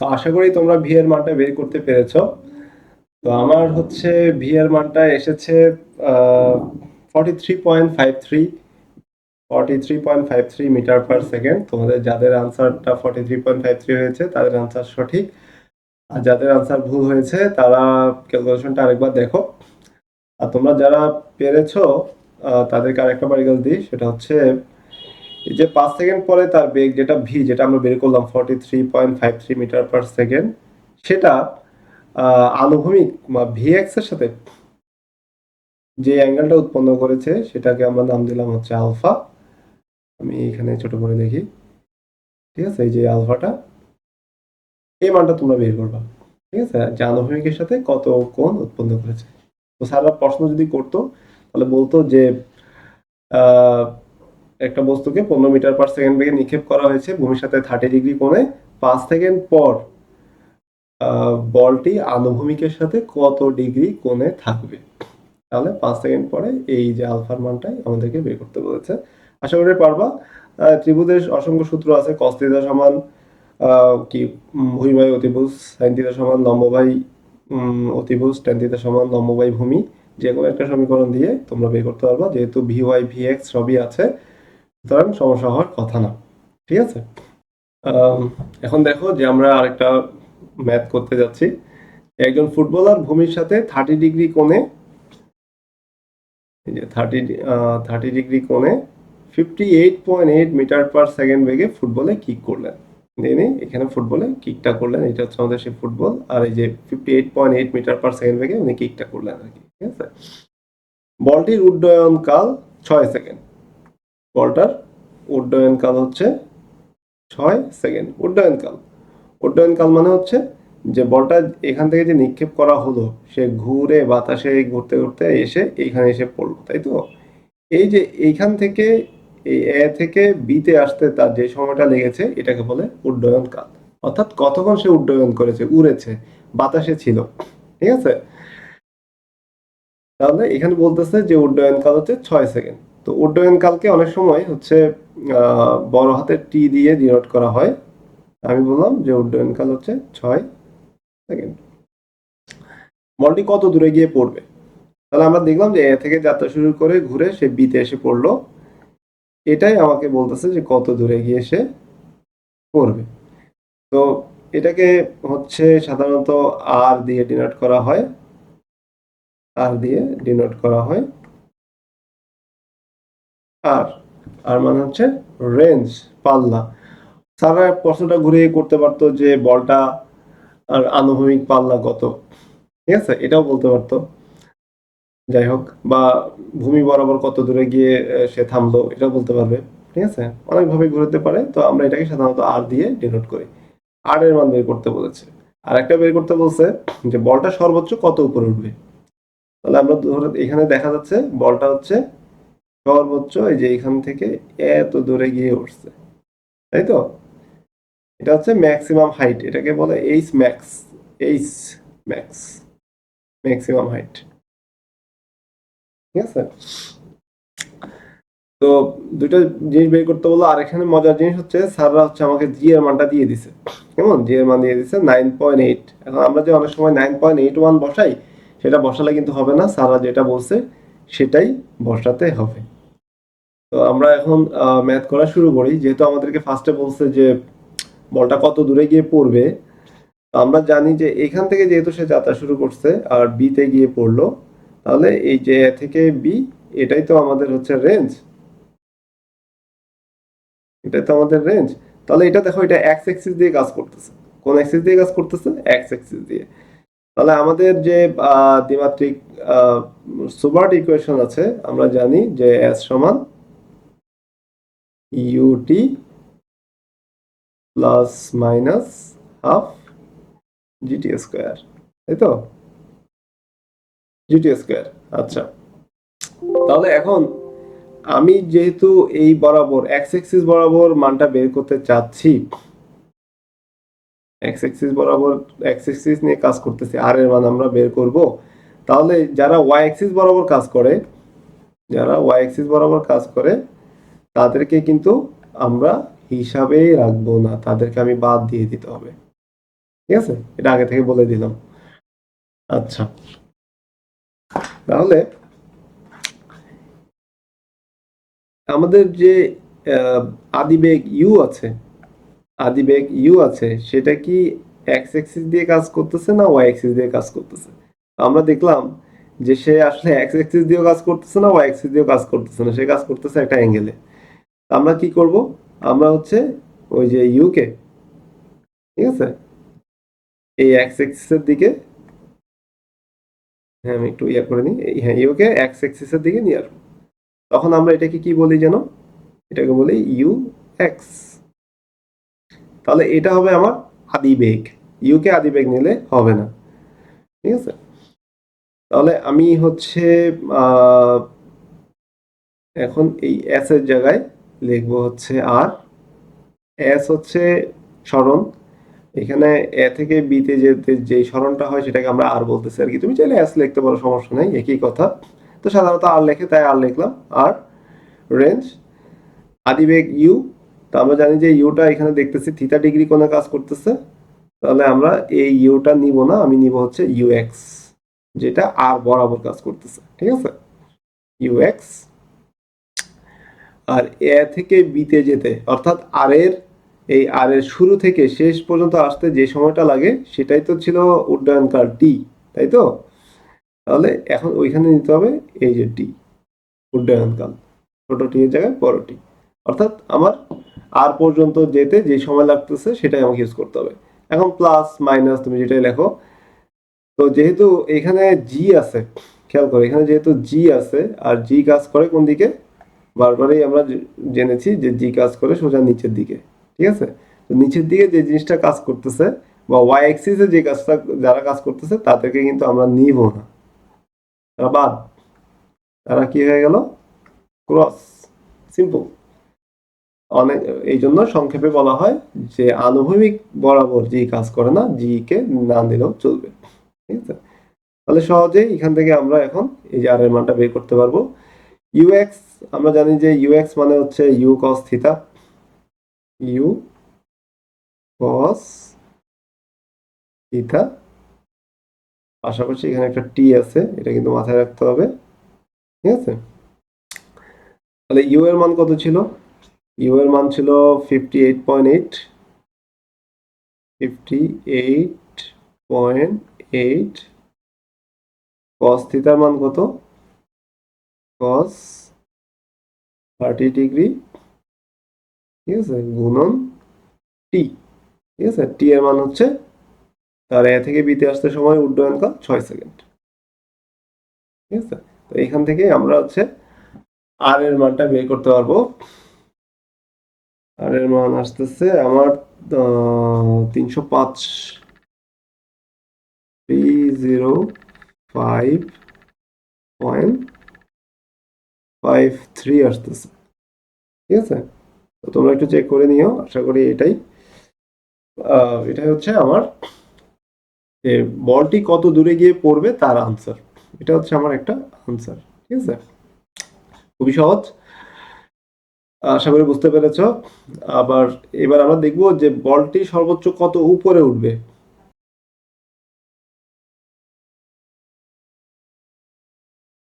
তো আশা করি তোমরা ভি এর মানটা বের করতে পেরেছ। তো আমার হচ্ছে ভি এর মানটা এসেছে forty three point five three forty three point five three metre per second. তোমাদের যাদের আনসারটা forty three point five three হয়েছে, তাদের আনসার সঠিক। আর যাদের আনসার ভুল হয়েছে, তারা ক্যালকুলেশনটা আরেকবার দেখো। আর তোমরা যারা পেরেছ তাদেরকে আরেকটা বারিগাল দিই, সেটা হচ্ছে যে পাঁচ সেকেন্ড পরে তার বেগ যেটা ভি যেটা আমরা বের করলাম forty three point five three metre per second সেটা আনুভূমিক, বা ভিএক্স এর সাথে যে অ্যাঙ্গেলটা উৎপন্ন করেছে, সেটাকে আমরা নাম দিলাম হচ্ছে আলফা আমি এখানে ছোট করে দেখি। ঠিক আছে? এই যে আলফাটা এই মানটা তোমরা বের করবা। ঠিক আছে? যে আনুভূমিকের সাথে কত কোণ উৎপন্ন করেছে। তো স্যাররা প্রশ্ন যদি করতো, তাহলে বলতো যে একটা বস্তুকে পনেরো মিটার পার সেকেন্ড বেগে নিক্ষেপ করা হয়েছে ভূমির সাথে থার্টি ডিগ্রি কোণে। পাঁচ সেকেন্ড পর বলটি আনুভূমিকের সাথে কত ডিগ্রি কোণে থাকবে? তাহলে পাঁচ সেকেন্ড পরে এই যে আলফার মানটাই আমাদেরকে বের করতে বলেছে। আশা করি পারবা। ত্রিভুজের অসংখ্য সূত্র আছে থিটা সমান কি উম, ভূমিবাহী অতিভুজ সাইন থিটা সমান লম্ববাহী উম, অতিভুজ ট্যান থিটা সমান লম্ববাহী ভূমি যে কোনো একটা সমীকরণ দিয়ে তোমরা বের করতে পারবা। যেহেতু ভি ওয়াই ভি এক্স সবই আছে সুতরাং সমস্যা হওয়ার কথা না, ঠিক আছে? এখন দেখো যে আমরা আরেকটা ম্যাথ করতে যাচ্ছি। একজন ফুটবলার ভূমির সাথে থার্টি ডিগ্রি কোণে যে থার্টি থার্টি ডিগ্রি কোণে fifty eight point eight metre per second বেগে ফুটবলে কিক করলেন। দেনে এখানে ফুটবলে কিকটা করলেন, এটা হচ্ছে আমাদের সেই ফুটবল। আর এই যে fifty eight point eight metre per second বেগে উনি কিকটা করলেন আর কি, ঠিক আছে? বলটির উড্ডয়ন কাল ছয় সেকেন্ড বলটার উড্ডয়ন কাল হচ্ছে ছয় সেকেন্ড, উড্ডয়ন কাল। উড্ডয়ন কাল মানে হচ্ছে যে বলটা এখান থেকে যে নিক্ষেপ করা হলো, সে ঘুরে বাতাসে ঘুরতে ঘুরতে এসে এইখানে এসে পড়ল, তাই তো? এই যে এইখান থেকে এই এ থেকে বিতে আসতে তার যে সময়টা লেগেছে, এটাকে বলে উড্ডয়ন কাল। অর্থাৎ কতক্ষণ সে উড্ডয়ন করেছে? উড়েছে, বাতাসে ছিল, ঠিক আছে? তাহলে এখানে বলতেছে যে উড্ডয়ন কাল হচ্ছে ছয় সেকেন্ড। তো উড্ডয়ন কালকে অনেক সময় হচ্ছে বড় হাতের টি দিয়ে ডিনোট করা হয়। আমি বললাম যে উড্ডয়ন কাল হচ্ছে ছয় সেকেন্ড বলটি কত দূরে গিয়ে পড়বে? তাহলে আমরা দেখলাম যে এ থেকে যাত্রা শুরু করে ঘুরে সে বিতে এসে পড়ল। এটাই আমাকে বলতেছে যে কত দূরে গিয়ে সে পড়বে। তো এটাকে হচ্ছে সাধারণত আর দিয়ে ডিনোট করা হয়। আর দিয়ে ডিনোট করা হয়। আর আর মানে হচ্ছে রেঞ্জ পাল্লা। সারা প্রশ্নটা ঘুরিয়ে করতে পারতো যে বলটা আর আনুভূমিক পাল্লা কত। ঠিক আছে? এটাও বলতে পারতো। যাই হোক, বা ভূমি বরাবর কত দূরে গিয়ে সে থামলো, এটাও বলতে পারবে। ঠিক আছে? অনেকভাবে ঘুরতে পারে, তো আমরা এটাকে সাধারণত আর দিয়ে ডিনোট করি। আর এর মান বের করতে বলেছে। আর একটা বের করতে বলছে যে বলটা সর্বোচ্চ কত উপরে উঠবে? তাহলে আমরা এখানে দেখা যাচ্ছে বলটা হচ্ছে সর্বোচ্চ এই যে এখান থেকে এত দূরে গিয়ে উঠছে। তাই তো? এটা হচ্ছে ম্যাক্সিমাম হাইট এটাকে বলে H max H max maximum height ঠিক আছে? তো দুটো জিনিস বের করতে বলল, আর এখানে মজার জিনিস হচ্ছে স্যাররা হচ্ছে আমাকে জি এর মানটা দিয়ে দিছে। কেমন? জি এর মান দিয়ে দিছে নাইন পয়েন্ট এইট এখন আমরা যে অনেক সময় নাইন পয়েন্ট এইট ওয়ান বসাই, সেটা বসালে কিন্তু হবে না, স্যাররা যেটা বলছে সেটাই বসাতে হবে। তো আমরা এখন ম্যাথ করা শুরু করি। যেহেতু আমাদেরকে ফার্স্টে বলছে যে বলটা কত দূরে গিয়ে পড়বে আমরা জানি যে এখান থেকে যেহেতু সে যাত্রা শুরু করছে আর বিতে গিয়ে পড়ল, তাহলে এই যে এ থেকে বি এটাই তো আমাদের হচ্ছে রেঞ্জ এটাই তো আমাদের রেঞ্জ তাহলে এটা দেখো, এটা এক্স অ্যাক্সিস দিয়ে কাজ করতেছে। কোন অ্যাক্সিস দিয়ে কাজ করতেছে? এক্স অ্যাক্সিস দিয়ে। তাহলে আমাদের যে দ্বিমাত্রিক সুবার্ট ইকুয়েশন আছে, আমরা জানি যে এস সমান UT plus minus half GT square তাই তো? জিটি স্কোয়ার আচ্ছা। তাহলে এখন আমি যেহেতু এই বরাবর এক্স এক্সিস বরাবর মানটা বের করতে চাচ্ছি এক্স এক্সিস বরাবর এক্স এক্সিস নিয়ে কাজ করতেছি আর এর মান আমরা বের করব, তাহলে যারা ওয়াই এক্সিস বরাবর কাজ করে, যারা ওয়াই এক্সিস বরাবর কাজ করে তাদেরকে কিন্তু আমরা হিসাবে রাখব না। তাদেরকে আমি বাদ দিয়ে দিতে হবে। ঠিক আছে? এটা আগে থেকে বলে দিলাম। আচ্ছা। তাহলে আমাদের যে আদিবেগ ইউ আছে, আদিবেগ ইউ আছে, সেটা কি এক্স অ্যাক্সিস দিয়ে কাজ করতেছে না ওয়াই অ্যাক্সিস দিয়ে কাজ করতেছে? আমরা দেখলাম যে সে আসলে এক্স অ্যাক্সিস দিয়েও কাজ করতেছে না ওয়াই অ্যাক্সিস দিয়েও কাজ করতেছে না। সে কাজ করতেছে একটা অ্যাঙ্গেলে আমরা কি করব? আমরা হচ্ছে ওই যে ইউকে ঠিক আছে? এই এক্স অ্যাক্সিসের দিকে হ্যাঁ আমি একটু ইয়া করে নিই। হ্যাঁ ইউকে এক্স অ্যাক্সিসের দিকে নিয়ে আসব। তখন আমরা এটাকে কি বলি যেন? এটাকে বলি ইউ এক্স তাহলে এটা হবে আমার আদিবেগ ইউকে আদিবেগ নিলে হবে না, ঠিক আছে? তাহলে আমি হচ্ছে এখন এই এস এর জায়গায় লিখব হচ্ছে আর। এস হচ্ছে সরণ এখানে এ থেকে বিতে যেতে যে সরণটা হয় সেটাকে আমরা আর বলতেছি আর কি। তুমি চাইলে এস লিখতে পারো, সমস্যা নেই, একই কথা। তো সাধারণত আর লেখে তাই আর লিখলাম। আর রেঞ্জ, আদিবেগ ইউ। তো আমরা জানি যে ইউটা এখানে দেখতেছি, থিটা ডিগ্রি কোণে কাজ করতেছে। তাহলে আমরা এই ইউটা নিব না, আমি নিব হচ্ছে ইউ এক্স, যেটা আর বরাবর কাজ করতেছে, ঠিক আছে? ইউ এক্স আর এ থেকে বিতে যেতে। অর্থাৎ আর এর, এই আর এর শুরু থেকে শেষ পর্যন্ত আসতে যে সময়টা লাগে, সেটাই তো ছিল উড্ডয়নকাল টি তাই তো? তাহলে এখন ওইখানে নিতে হবে এই যে টি উড্ডয়নকাল ছোট টি এর জায়গায়, বড় টি অর্থাৎ আমার আর পর্যন্ত যেতে যে সময় লাগতেছে, সেটাই আমাকে ইউজ করতে হবে। এখন প্লাস মাইনাস তুমি যেটাই লেখো। তো যেহেতু এখানে জি আছে, খেয়াল করো, এখানে যেহেতু জি আছে, আর জি কাজ করে কোন দিকে? বারবারই আমরা জেনেছি যে জি কাজ করে সোজা নিচের দিকে, ঠিক আছে? তো নিচের দিকে যে জিনিসটা কাজ করতেছে বা ওয়াই এক্সিসে যে কাজটা, যারা কাজ করতেছে তাদেরকে কিন্তু আমরা নিব না। তারা বাদ। তারা কি হয়ে গেল? ক্রস। সিম্পল। অনেক, এই জন্য সংক্ষেপে বলা হয় যে আনুভূমিক বরাবর জি কাজ করে না, জি কে না দিলেও চলবে, ঠিক আছে? তাহলে সহজেই এখান থেকে আমরা এখন এই যে আর এর মানটা বের করতে পারব। ইউএক্স আমরা জানি যে ইউএক্স মানে হচ্ছে U cos theta U cos theta পাশাপাশি এখানে একটা টি আছে, এটা কিন্তু মাথায় রাখতে হবে। ঠিক আছে? তাহলে ইউ এর মান কত ছিল? ইউ এর মান ছিল fifty eight point eight fifty eight point eight cos মান কত? কস থার্টি ডিগ্রি ঠিক আছে, গুণন টি ঠিক আছে টি এর মান হচ্ছে তার এ থেকে বিতে আসতে সময় উড্ডয়নকাল ছয় সেকেন্ড। ঠিক আছে, তো এখান থেকে আমরা হচ্ছে আর এর মানটা বের করতে পারব। আর এর মান আসতেছে আমার তিনশো পাঁচ three zero five point five three আসতেছে ঠিক আছে? তো তোমরা একটু চেক করে নিও, আশা করি এটাই। এটাই হচ্ছে আমার, যে বলটি কত দূরে গিয়ে পড়বে তার আনসার এটা হচ্ছে আমার একটা আনসার ঠিক আছে? খুবই সহজ। আশা করি বুঝতে পেরেছ। আবার এবার আমরা দেখব যে বলটি সর্বোচ্চ কত উপরে উঠবে।